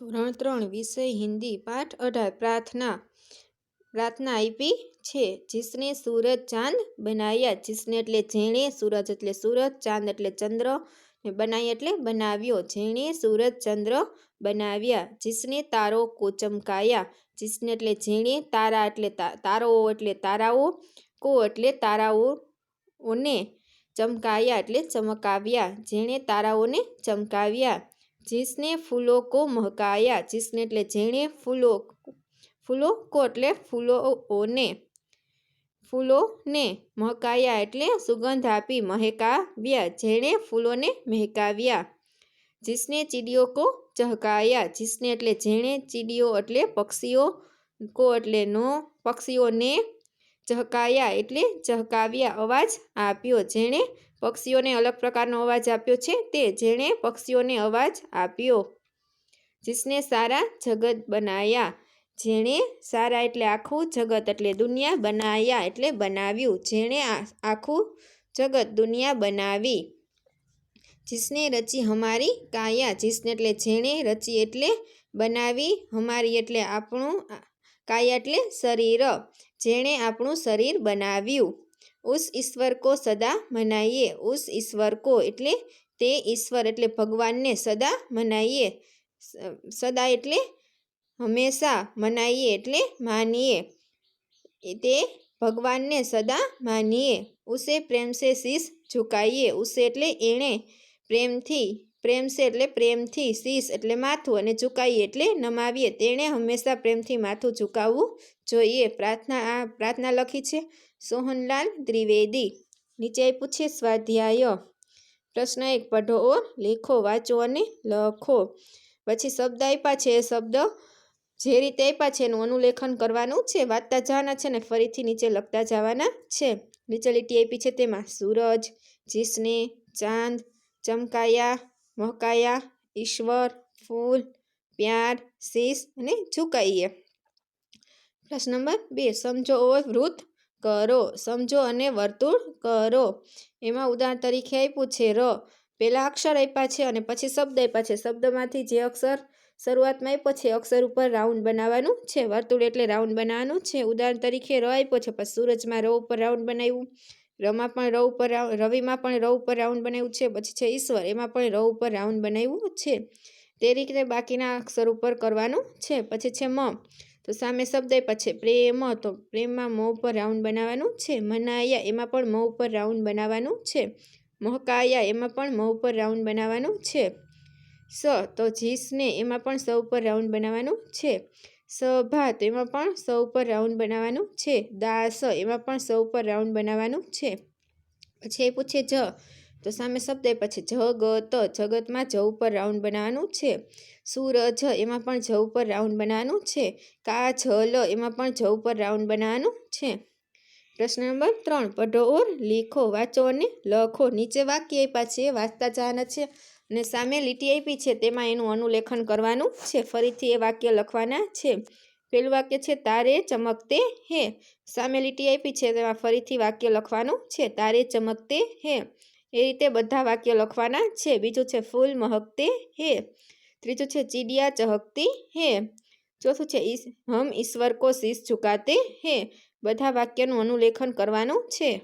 ધોરણ ત્રણ વિષય હિન્દી પાઠ અઢાર પ્રાર્થના પ્રાર્થના આપી છે. જીસને સૂરજ ચાંદ બનાવ્યા જીસને એટલે જેણે સૂરજ એટલે સૂરજ, ચાંદ એટલે ચંદ્ર ને બનાવ્યા એટલે બનાવ્યો. જેણે સૂરજ, ચંદ્ર બનાવ્યા. જીસને તારો કો ચમકાયા જીસને એટલે જેણે તારા એટલે તારાઓ એટલે તારાઓ, કો એટલે તારાઓને ચમકાયા એટલે ચમકાવ્યા. જેણે તારાઓને ચમકાવ્યા. જીસને ફૂલો કો મહકાયા. જીસને એટલે જેણે ફૂલો ફૂલો કો એટલે ફૂલોને. ફૂલોને મહકાયા એટલે સુગંધ આપી મહેકાવ્યા. જેણે ફૂલોને મહેકાવ્યા. જીસને ચીડીઓ કો ચહકાયા. જીસને એટલે જેણે ચીડીઓ એટલે પક્ષીઓ કો એટલે નો પક્ષીઓને ચહકાયા એટલે ચહકાવ્યા. અવાજ આપ્યો. જેણે પક્ષીઓને અલગ પ્રકારનો અવાજ આપ્યો છે તે જેણે પક્ષીઓને અવાજ આપ્યો. જીસને સારા જગત બનાયા. જેણે સારા એટલે આખું જગત એટલે દુનિયા બનાયા એટલે બનાવ્યું. જેણે આખું જગત દુનિયા બનાવી. જીસને રચી હમારી કાયા. જીસને એટલે જેણે રચી એટલે બનાવી હમારી એટલે આપણું, કાયા એટલે શરીર. જેણે આપણું શરીર બનાવ્યું. ઉસ ઈશ્વર કો સદા મનાઈએ. ઉસ ઈશ્વર કો એટલે તે ઈશ્વર એટલે ભગવાનને સદા મનાઈએ. સદા એટલે હંમેશા મનાઈએ એટલે માનીએ. તે ભગવાનને સદા માનીએ. ઉસે પ્રેમ સે શીશ ઝુકાઈએ. ઉસે એટલે એણે પ્રેમથી પ્રેમ છે એટલે પ્રેમથી શીશ એટલે માથું અને ઝુકાઈએ એટલે નમાવીએ. તેણે હંમેશા પ્રેમથી માથું ઝુકાવવું જોઈએ. પ્રાર્થના, આ પ્રાર્થના લખી છે. સોહનલાલ ત્રિવેદી. નીચે આપ્યું છે સ્વાધ્યાય. પ્રશ્ન એક, પઢો લેખો, વાંચો અને લખો. પછી શબ્દ આપ્યા છે. શબ્દ જે રીતે આપ્યા છે એનું અનુલેખન કરવાનું છે. વાંચતા જવાના છે ને ફરીથી નીચે લખતા જવાના છે. નીચે લીટી આપી છે તેમાં, સૂરજ, જીસને, ચાંદ, ચમકાયા મહકાયા ઈશ્વર, ફૂલ, પ્યાર, શીશ અને ઝુકાઈએ પ્રશ્ન નંબર બે, સમજો વૃત કરો. સમજો અને વર્તુળ કરો. એમાં ઉદાહરણ તરીકે આપ્યું છે, ર. પહેલાં અક્ષર આપ્યા છે અને પછી શબ્દ આપ્યા છે. શબ્દમાંથી જે અક્ષર શરૂઆતમાં આપ્યો છે, અક્ષર ઉપર રાઉન્ડ બનાવવાનું છે. વર્તુળ એટલે રાઉન્ડ બનાવવાનું છે. ઉદાહરણ તરીકે ર આપ્યો છે, પછી સૂરજમાં ર ઉપર રાઉન્ડ બનાવ્યું. રમાં પણ રવ ઉપર રવિમાં પણ રવ ઉપર રાઉન્ડ બનાવ્યું છે, પછી છે ઈશ્વર, એમાં પણ રવ ઉપર રાઉન્ડ બનાવ્યું છે. તે રીતે બાકીના અક્ષર ઉપર કરવાનું છે, પછી છે મ. તો સામે શબ્દ પછી પ્રેમ. તો પ્રેમમાં મ ઉપર રાઉન્ડ બનાવવાનું છે, મનાયા, એમાં પણ મ ઉપર રાઉન્ડ બનાવવાનું છે. મહકાયા, એમાં પણ મ ઉપર રાઉન્ડ બનાવવાનું છે. સ, તો જીસને, એમાં પણ સ ઉપર રાઉન્ડ બનાવવાનું છે. સભા ભાત એમાં પણ સ ઉપર રાઉન્ડ બનાવવાનું છે. દાસ એમાં પણ સ ઉપર રાઉન્ડ બનાવવાનું છે. પછી એ પૂછે જ. તો સામે શબ્દ પછી જગત, જગતમાં જ ઉપર રાઉન્ડ બનાવવાનું છે. સૂરજ, એમાં પણ જ ઉપર રાઉન્ડ બનાવવાનું છે. કાજલ, એમાં પણ જ ઉપર રાઉન્ડ બનાવવાનું છે. પ્રશ્ન નંબર ત્રણ, પઢો ઓર, લીખો, વાંચો અને લખો. નીચે વાક્ય પાછી એ વાંચતા જવાના છે. અને સામે લીટી આપી છે. તેમાં એનું અનુલેખન કરવાનું છે. ફરીથી એ વાક્ય લખવાના છે. પહેલું વાક્ય છે, તારે ચમકતે હે. સામે લીટી આપી છે. તેમાં ફરીથી વાક્ય લખવાનું છે, તારે ચમકતે હે. એ રીતે બધા વાક્ય લખવાના છે. બીજું છે, ફૂલ મહકતે હે. ત્રીજું છે, ચીડિયા ચહકતી હે. ચોથું છે હમ ઈશ્વર કો શીશ ઝુકાતે હે. બધા વાક્યનું અનુલેખન કરવાનું છે.